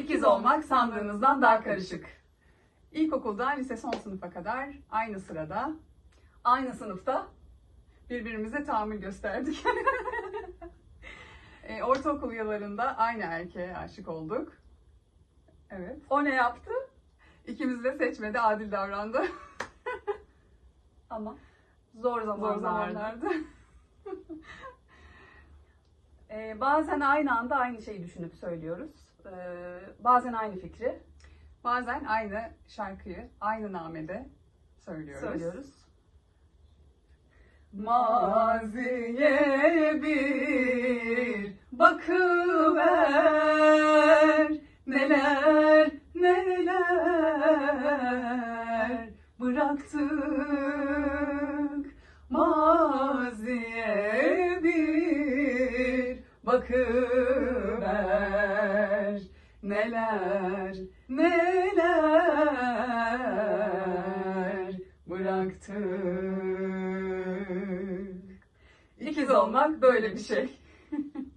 İkiz olmak sandığınızdan daha karışık. İlkokuldan lise son sınıfa kadar aynı sırada Aynı sınıfta birbirimize tahammül gösterdik. e, ortaokul yıllarında aynı erkeğe aşık olduk. Evet. o ne yaptı? İkimiz de seçmedi, adil davrandı. Ama zor zamanlardı. Zor zamanlardı. Ee, bazen aynı anda aynı şeyi düşünüp söylüyoruz. Ee, bazen aynı fikri Bazen aynı şarkıyı aynı namede söylüyoruz. söylüyoruz. Maziye bir bakıver neler neler bıraktık maziye bakıver neler neler bıraktık İkiz olmak böyle bir şey.